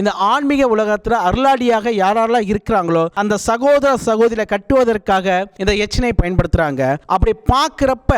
இந்த ஆன்மீக உலகத்தில் அருளாடியாக யாரெல்லாம் இருக்கிறாங்களோ அந்த சகோதர சகோதரியை கட்டுவதற்காக இந்த எச்சனை பயன்படுத்துறாங்க. அப்படி பார்க்குறப்ப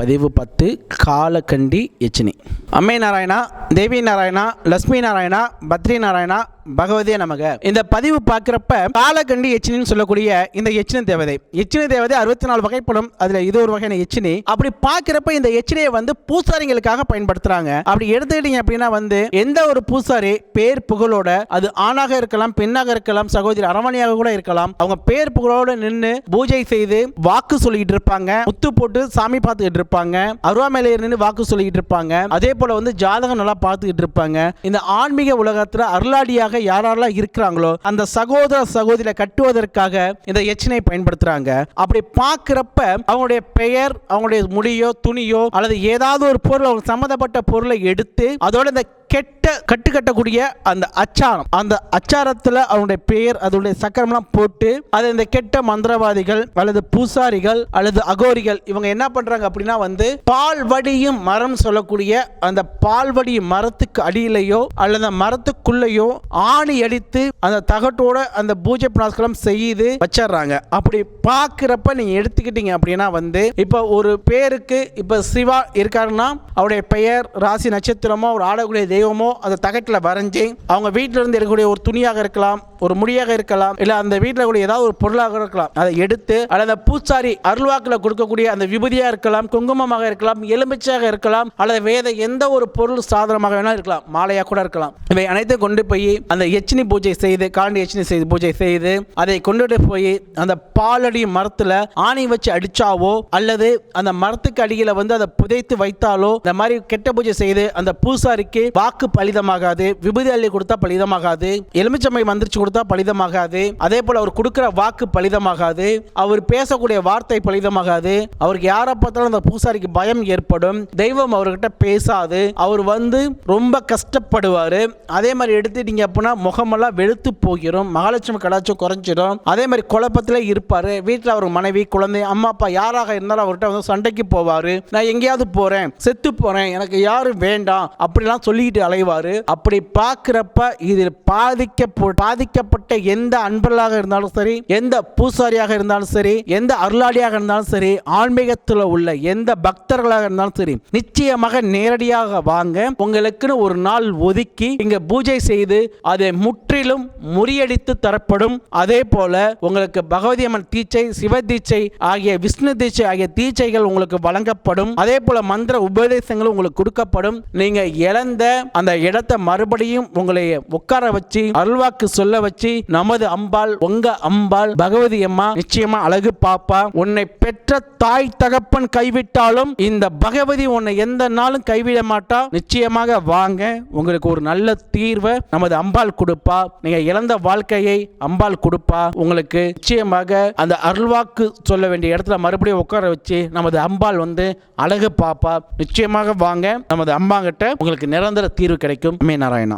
பதிவு பத்து காலக்கண்டி எச்சினி. அம்மை நாராயணா தேவி நாராயணா லட்சுமி நாராயணா பத்ரி நாராயணா பகவதியே நமக. இந்த பதிவு பார்க்குறப்ப காலகண்டி எச்சினின்னு சொல்லக்கூடிய இந்த எச்சின தேவதை. எச்சினி தேவதை அறுபத்தி நாலு வகைப்படும். அதுல இது ஒரு வகையான எச்சினி அப்படி பார்க்குறப்ப இந்த எச்சினியை வந்து பூசாரிங்களுக்காக பயன்படுத்துறாங்க. அப்படி எடுத்துக்கிட்டீங்க அப்படின்னா வந்து எந்த ஒரு பூசாரி பேர் புகழோட அது ஆணாக இருக்கலாம் பெண்ணாக இருக்கலாம் சகோதரி அரவணையாக கூட இருக்கலாம். அவங்க பேர் புகழோட நின்று பூஜை செய்து வாக்கு சொல்லிக்கிட்டு இருப்பாங்க. முத்து போட்டு சாமி பார்த்துக்கிட்டு இருப்பாங்க. அருவாமலையை நின்று வாக்கு சொல்லிக்கிட்டு இருப்பாங்க. அதே போல வந்து ஜாதகம் நல்லா பார்த்துக்கிட்டு இருப்பாங்க இந்த ஆன்மீக உலகத்தில் அருளாடியாக யாரெல்லாம் இருக்கிறாங்களோ அந்த சகோதர சகோதரியை கட்டுவதற்காக இந்த எச்சனை பயன்படுத்துறாங்க. அப்படி பார்க்குறப்ப அவங்களுடைய பெயர் அவங்களுடைய முடியோ துணியோ அல்லது ஏதாவது ஒரு பொருள் அவங்க சம்மந்தப்பட்ட பொருளை எடுத்து அதோட இந்த கெட்ட கட்டு கட்டக்கூடிய அந்த அச்சாரம். அந்த அச்சாரத்தில் அவனுடைய பெயர் அதனுடைய சக்கரம்லாம் போட்டு அதை இந்த கெட்ட மந்திரவாதிகள் அல்லது பூசாரிகள் அல்லது அகோரிகள் இவங்க என்ன பண்றாங்க அப்படின்னா வந்து பால் வடியும் மரம் சொல்லக்கூடிய அந்த பால் மரத்துக்கு அடியிலையோ அல்லது மரத்துக்குள்ளேயோ ஆணி அடித்து அந்த தகட்டோட அந்த பூஜை புனஸ்கரம் செய்து வச்சிடுறாங்க. அப்படி பார்க்குறப்ப நீங்க எடுத்துக்கிட்டீங்க அப்படின்னா வந்து இப்போ ஒரு பேருக்கு இப்போ சிவா இருக்காருன்னா அவருடைய பெயர் ராசி நட்சத்திரமோ ஒரு ஆடக்கூடிய தெய்வமோ அந்த தகட்டில் வரைஞ்சி அவங்க வீட்டில இருந்து இருக்கக்கூடிய ஒரு துணியாக இருக்கலாம் ஒரு முடியாக இருக்கலாம் இல்லை அந்த வீட்டில் கூட ஏதாவது ஒரு பொருளாக இருக்கலாம் அதை எடுத்து அல்லது பூசாரி அருள்வாக்கில் கொடுக்கக்கூடிய அந்த விபூதியாக இருக்கலாம் குங்குமமாக இருக்கலாம் எலுமிச்சையாக இருக்கலாம் அல்லது வேத எந்த ஒரு பொருள் சாதனமாக வேணாலும் இருக்கலாம் மாலையாக கூட இருக்கலாம். இவை அனைத்தையும் கொண்டு போய் அந்த எச்சினி பூஜை செய்து காண்டி எச்சினி செய்து பூஜை செய்து அதை கொண்டுட்டு போய் அந்த பாலடி மரத்தில் ஆணி வச்சு அடிச்சாவோ அல்லது அந்த மரத்துக்கு அடியில் வந்து அதை புதைத்து வைத்தாலோ இந்த மாதிரி கெட்ட பூஜை செய்து அந்த பூசாரிக்கு வாக்கு பலிதமாகாது விபூதி அள்ளி கொடுத்தா பலிதமாகாது எலுமிச்சம்மை மந்திரிச்சு கொடுத்தா பலிதமாகாது அதே போல அவர் கொடுக்கிற வாக்கு பலிதமாகாது அவர் பேசக்கூடிய வார்த்தை பலிதமாகாது அவருக்கு யாரை பார்த்தாலும் அந்த பூசாரிக்கு பயம் ஏற்படும் தெய்வம் அவர்கிட்ட பேசாது அவர் வந்து ரொம்ப கஷ்டப்படுவார். அதே மாதிரி எடுத்துட்டீங்க அப்படின்னா முகமெல்லாம் வெளுத்து போகிறோம் மகாலட்சுமி கடாச்சும் குறைஞ்சிடும் அதே மாதிரி குழப்பத்தில் இருப்பார். வீட்டில் அவர் மனைவி குழந்தை அம்மா அப்பா யாராக இருந்தாலும் அவர்கிட்ட வந்து சண்டைக்கு போவார். நான் எங்கேயாவது போகிறேன் செத்து போகிறேன் எனக்கு யாரும் வேண்டாம் அப்படிலாம் சொல்லிக்கிட்டு அலைவார். அப்படி பார்க்குறப்ப இதில் பாதிக்க பாதிக்கப்பட்ட எந்த அன்பர்களாக இருந்தாலும் சரி எந்த பூசாரியாக இருந்தாலும் சரி எந்த அருளாளியாக இருந்தாலும் சரி ஆன்மீகத்தில் உள்ள எந்த பக்தர்களாக இருந்தாலும் சரி நிச்சயமாக நேரடியாக வாங்க. உங்களுக்குன்னு ஒரு நாள் ஒதுக்கி இங்க பூஜை செய்து அதை முற்றிலும் முறியடித்து தரப்படும். அதே போல உங்களுக்கு பகவதி அம்மன் தீட்சை சிவ தீட்சை ஆகிய விஷ்ணு தீட்சை ஆகிய தீட்சைகள் உங்களுக்கு வழங்கப்படும். அதே போல மந்திர உபதேசங்களும் உங்களுக்கு கொடுக்கப்படும். நீங்க இழந்த அந்த இடத்தை மறுபடியும் உங்களை உட்கார வச்சு அருள்வாக்கு சொல்ல வச்சு நமது அம்பாள் உங்க அம்பாள் பகவதி அம்மா நிச்சயமா அழகு பாப்பா உன்னை பெற்ற தாய் தகப்பன் கைவிட்டாலும் இந்த பகவதி உன்னை எந்த நாளும் கைவிட மாட்டா. நிச்சயமாக வாங்க உங்களுக்கு ஒரு நல்ல தீர்வை நமது அம்பாள் கொடுப்பா. நீங்க இழந்த வாழ்க்கையை அம்பாள் கொடுப்பா. உங்களுக்கு நிச்சயமாக அந்த அருள்வாக்கு சொல்ல வேண்டிய இடத்துல மறுபடியும் உட்கார வச்சு நமது அம்பாள் வந்து அழகு பாப்பா. நிச்சயமாக வாங்க நமது அம்மா கிட்ட உங்களுக்கு நிரந்தர தீர்வு கிடைக்கும். மே நாராயணா.